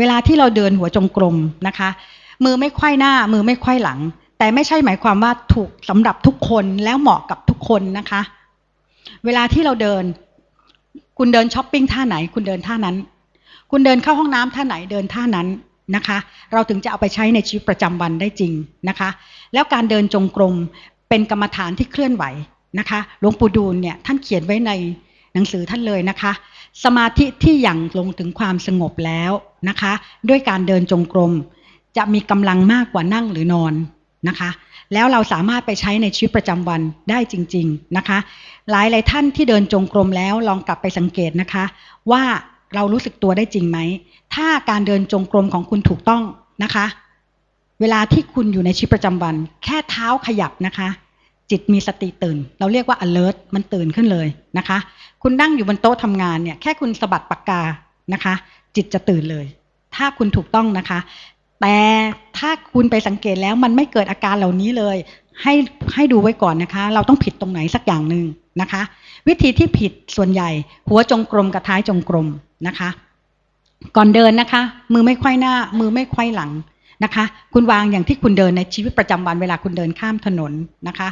เวลาที่เราเดินหัวจงกรมนะคะ มือไม่ไขว้หน้า มือไม่ไขว้หลัง แต่ไม่ใช่หมายความว่าถูกสำหรับทุกคนแล้วเหมาะกับทุกคนนะคะ เวลาที่เราเดิน คุณเดินช้อปปิ้งท่าไหน คุณเดินท่านั้น คุณเดินเข้าห้องน้ำท่าไหนเดินท่านั้นนะคะ เราถึงจะเอาไปใช้ในชีวิตประจำวันได้จริงนะคะ แล้วการเดินจงกรมเป็นกรรมฐานที่เคลื่อนไหวนะคะหลวงปู่ดูลเนี่ยท่านเขียนไว้ในหนังสือท่านเลยนะคะ สมาธิที่อย่างลงถึงความสงบแล้ว นะคะ ด้วยการเดินจงกรม จะมีกำลังมากกว่านั่งหรือนอนนะคะ แล้วเราสามารถไปใช้ในชีวิตประจำวันได้จริง ๆนะคะ หลายหลายท่านที่เดินจงกรมแล้วลองกลับไปสังเกตนะคะ ว่าเรารู้สึกตัวได้จริงไหม ถ้าการเดินจงกรมของคุณถูกต้องนะคะ เวลาที่คุณอยู่ในชีวิตประจำวัน แค่เท้าขยับนะคะ จิตมีสติตื่น เราเรียกว่า alert มันตื่นขึ้นเลยนะคะ คุณนั่งอยู่บนโต๊ะทำงานเนี่ยแค่คุณสะบัดปากกา นะคะ จิตจะตื่นเลย ถ้าคุณถูกต้องนะคะ แต่ถ้าคุณไปสังเกตแล้วมันไม่เกิดอาการเหล่านี้เลย ให้ให้ดูไว้ก่อนนะคะ เราต้องผิดตรงไหนสักอย่างหนึ่งนะคะ วิธีที่ผิดส่วนใหญ่ หัวจงกรมกับท้ายจงกรมนะคะ ก่อนเดินนะคะ มือไม่ไขว้หน้า มือไม่ไขว้หลังนะคะ คุณวางอย่างที่คุณเดินในชีวิตประจำวันเวลาคุณเดินข้ามถนนนะคะ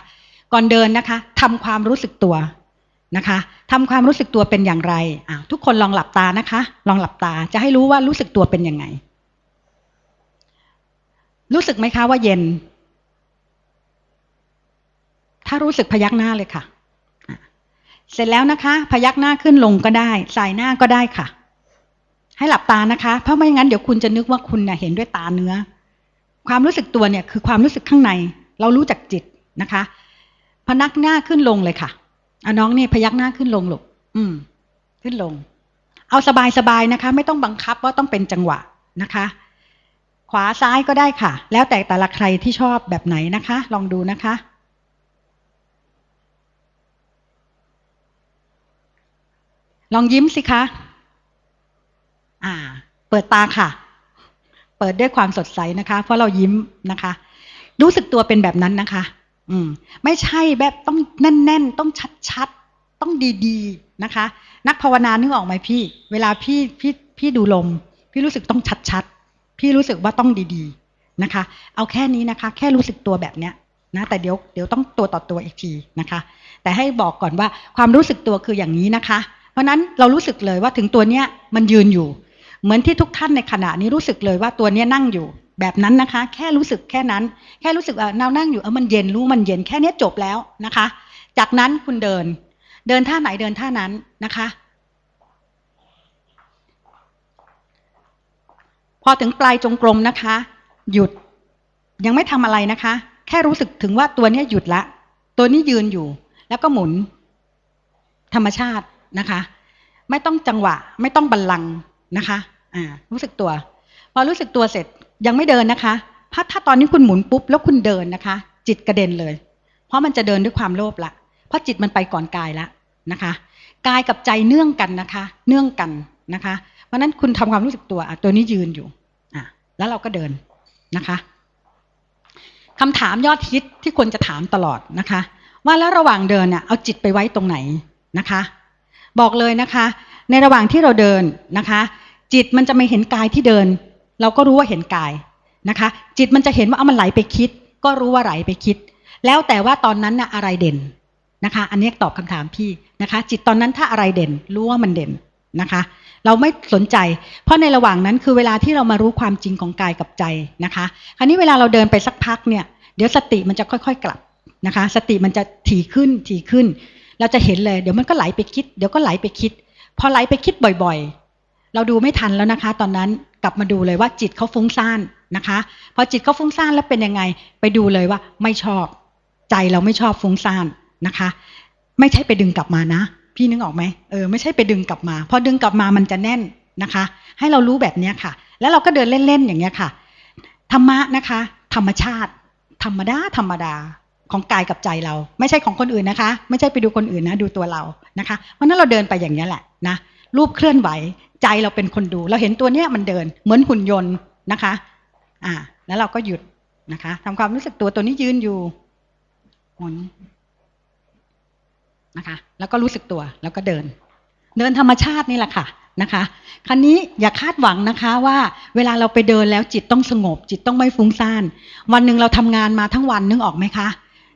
ก่อนเดินนะคะทำความรู้สึกตัว นะคะทำความรู้สึกตัวเป็นอย่างไรอ่าทุกคนลองหลับตานะคะ ลองหลับตาจะให้รู้ว่ารู้สึกตัวเป็นยังไง รู้สึกไหมคะว่าเย็น ถ้ารู้สึกพยักหน้าเลยค่ะ เสร็จแล้วนะคะ พยักหน้าขึ้นลงก็ได้ สายหน้าก็ได้ค่ะ ให้หลับตานะคะ เพราะไม่งั้นเดี๋ยวคุณจะนึกว่าคุณเห็นด้วยตาเนื้อ ความรู้สึกตัวเนี่ยคือความรู้สึกข้างใน เรารู้จักจิตนะคะ พนักหน้าขึ้นลงเลยค่ะ เอาน้องนี่พยักหน้าขึ้นลงหลูกอืม ขึ้นลง เอาสบายๆนะคะ ไม่ต้องบังคับว่าต้องเป็นจังหวะนะคะ ขวาซ้ายก็ได้ค่ะ แล้วแต่แต่ละใครที่ชอบแบบไหนนะคะ ลองดูนะคะลองยิ้มสิคะ อ่า เปิดตาค่ะ เปิดด้วยความสดใสนะคะ เพราะเรายิ้มนะคะ รู้สึกตัวเป็นแบบนั้นนะคะ อืม ไม่ใช่แบบต้องแน่น ๆ ต้องชัดๆ ต้องดีๆนะคะ นักภาวนานึกออกไหมพี่ เวลาพี่พี่พี่ดูลม พี่รู้สึกต้องชัดๆ พี่รู้สึกว่าต้องดีๆนะคะ เอาแค่นี้นะคะ แค่รู้สึกตัวแบบเนี้ยนะแต่เดี๋ยวเดี๋ยวต้องตัวต่อตัวอีกทีนะคะ แต่ให้บอกก่อนว่าความรู้สึกตัวคืออย่างนี้นะคะ เพราะนั้นเรารู้สึกเลยว่าถึงตัวเนี้ยมันยืนอยู่ เหมือนที่ทุกท่านในขณะนี้รู้สึกเลยว่าตัวเนี้ยนั่งอยู่ แบบนั้นนะคะ แค่รู้สึกแค่นั้น แค่รู้สึกเออนั่งอยู่เออมันเย็นรู้มันเย็นแค่นี้จบแล้วนะคะ จากนั้นคุณเดิน เดินท่าไหนเดินท่านั้นนะคะ พอถึงปลายจงกรมนะคะ หยุดยังไม่ทำอะไรนะคะ แค่รู้สึกถึงว่าตัวนี้หยุดละ ตัวนี้ยืนอยู่ แล้วก็หมุน ธรรมชาตินะคะ ไม่ต้องจังหวะ ไม่ต้องบัลลังก์นะคะ อ่า รู้สึกตัว พอรู้สึกตัวเสร็จ ยังไม่เดินนะคะถ้าถ้าตอนนี้คุณหมุนปุ๊บแล้วคุณเดินนะคะ จิตกระเด็นเลย เพราะมันจะเดินด้วยความโลภละ เพราะจิตมันไปก่อนกายละนะคะกายกับใจเนื่องกันนะคะ เนื่องกันนะคะ เพราะนั้นคุณทำความรู้สึกตัวอะตัวนี้ยืนอยู่อะแล้วเราก็เดินนะคะคำถามยอดฮิตที่คนจะถามตลอดนะคะ ว่าแล้วระหว่างเดินเนี่ยเอาจิตไปไว้ตรงไหนนะคะ บอกเลยนะคะ ในระหว่างที่เราเดินนะคะ จิตมันจะไม่เห็นกายที่เดิน เราก็รู้ว่าเห็นกายนะคะ จิตมันจะเห็นว่าเอามันไหลไปคิด ก็รู้ว่าไหลไปคิด แล้วแต่ว่าตอนนั้นน่ะอะไรเด่นนะคะ อันนี้ตอบคำถามพี่นะคะ จิตตอนนั้นถ้าอะไรเด่น รู้ว่ามันเด่นนะคะ เราไม่สนใจ เพราะในระหว่างนั้นคือเวลาที่เรามารู้ความจริงของกายกับใจนะคะคราวนี้เวลาเราเดินไปสักพักเนี่ยเดี๋ยวสติมันจะค่อยๆกลับนะคะ สติมันจะถี่ขึ้นถี่ขึ้น เราจะเห็นเลย เดี๋ยวมันก็ไหลไปคิด เดี๋ยวก็ไหลไปคิด พอไหลไปคิดบ่อยๆ เราดูไม่ทันแล้วนะคะ ตอนนั้น กลับมาดูเลยว่าจิตเขาฟุ้งซ่านนะคะพอจิตเขาฟุ้งซ่านแล้วเป็นยังไง ไปดูเลยว่าไม่ชอบ ใจเราไม่ชอบฟุ้งซ่านนะคะ ไม่ใช่ไปดึงกลับมานะ พี่นึกออกไหมเออไม่ใช่ไปดึงกลับมา พอดึงกลับมามันจะแน่นนะคะ ให้เรารู้แบบนี้ค่ะ แล้วเราก็เดินเล่นๆอย่างเงี้ยค่ะธรรมะนะคะ ธรรมชาติ ธรรมดาธรรมดาของกายกับใจเรา ไม่ใช่ของคนอื่นนะคะ ไม่ใช่ไปดูคนอื่นนะ ดูตัวเรานะคะเพราะนั้นเราเดินไปอย่างนี้แหละนะรูปเคลื่อนไหว ใจเราเป็นคนดู เราเห็นตัวเนี้ยมันเดิน เหมือนหุ่นยนต์นะคะ อ่า แล้วเราก็หยุดนะคะทำความรู้สึกตัวตัวนี้ยืนอยู่หมุนนะคะ แล้วก็รู้สึกตัวแล้วก็เดิน เดินธรรมชาตินี่แหละค่ะนะคะคราวนี้อย่าคาดหวังนะคะว่าเวลาเราไปเดินแล้วจิตต้องสงบ จิตต้องไม่ฟุ้งซ่าน วันหนึ่งเราทำงานมาทั้งวันนึกออกไหมคะ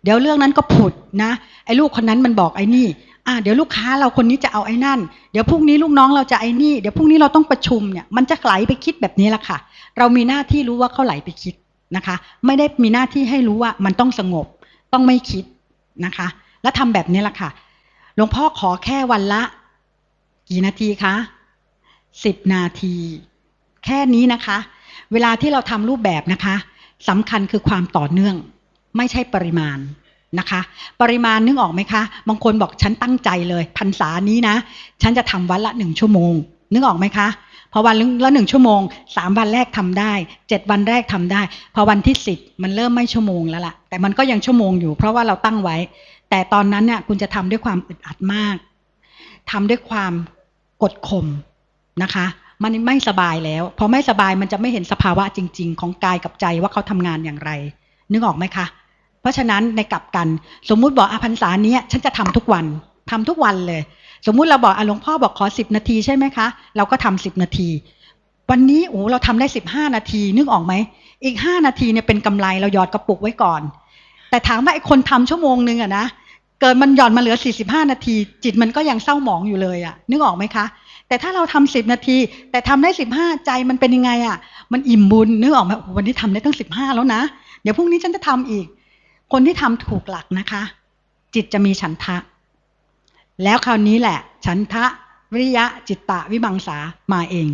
เดี๋ยวเรื่องนั้นก็ผุดนะไอ้ลูกคนนั้นมันบอกไอ้นี่ อ่าเดี๋ยวลูกค้าเราคนนี้จะเอาไอ้นั่น เดี๋ยวพรุ่งนี้ลูกน้องเราจะไอ้นี่ เดี๋ยวพรุ่งนี้เราต้องประชุมเนี่ย มันจะไหลไปคิดแบบนี้แหละค่ะ เรามีหน้าที่รู้ว่าเขาไหลไปคิดนะคะ ไม่ได้มีหน้าที่ให้รู้ว่ามันต้องสงบ ต้องไม่คิดนะคะ แล้วทำแบบนี้แหละค่ะ หลวงพ่อขอแค่วันละ กี่นาทีคะสิบนาที แค่นี้นะคะ เวลาที่เราทำรูปแบบนะคะสำคัญคือความต่อเนื่อง ไม่ใช่ปริมาณ นะคะ ปริมาณนึกออกไหมคะ บางคนบอกฉันตั้งใจเลยพรรษานี้นะ ฉันจะทำวันละหนึ่งชั่วโมง นึกออกไหมคะพอวันละหนึ่งชั่วโมงสามวันแรกทำได้เจ็ดวันแรกทำได้ พอวันที่สิบมันเริ่มไม่ชั่วโมงแล้วล่ะ แต่มันก็ยังชั่วโมงอยู่ เพราะว่าเราตั้งไว้ แต่ตอนนั้นเนี่ยคุณจะทำด้วยความอึดอัดมากทำด้วยความกดข่มนะคะ มันไม่สบายแล้วพอไม่สบายมันจะไม่เห็นสภาวะจริง ๆ ของกายกับใจว่าเขาทำงานอย่างไร นึกออกไหมคะ เพราะฉะนั้นในกลับกัน สมมุติบอกอาพรรษาเนี้ยฉันจะทำทุกวันทำทุกวันเลย สมมุติเราบอกอะหลวงพ่อบอกขอสิบนาทีใช่ไหมคะ เราก็ทำสิบนาที วันนี้โอ้เราทำได้สิบห้านาทีนึกออกไหมอีกห้านาทีเนี่ยเป็นกำไรเราหยอดกระปุกไว้ก่อน แต่ถามว่าไอ้คนทำชั่วโมงนึงอะนะเกิดมันหย่อนมาเหลือสี่สิบห้านาที จิตมันก็ยังเศร้าหมองอยู่เลยอะนึกออกไหมคะ แต่ถ้าเราทำสิบนาที แต่ทำได้สิบห้าใจมันเป็นยังไงอะมันอิ่มบุญนึกออกไหมวันนี้ทำได้ตั้งสิบห้าแล้วนะ เดี๋ยวพรุ่งนี้ฉันจะทำอีก คนที่ทำถูกหลักนะคะ จิตจะมีฉันทะ แล้วคราวนี้แหละ ฉันทะวิริยะจิตตะวิบังสามาเอง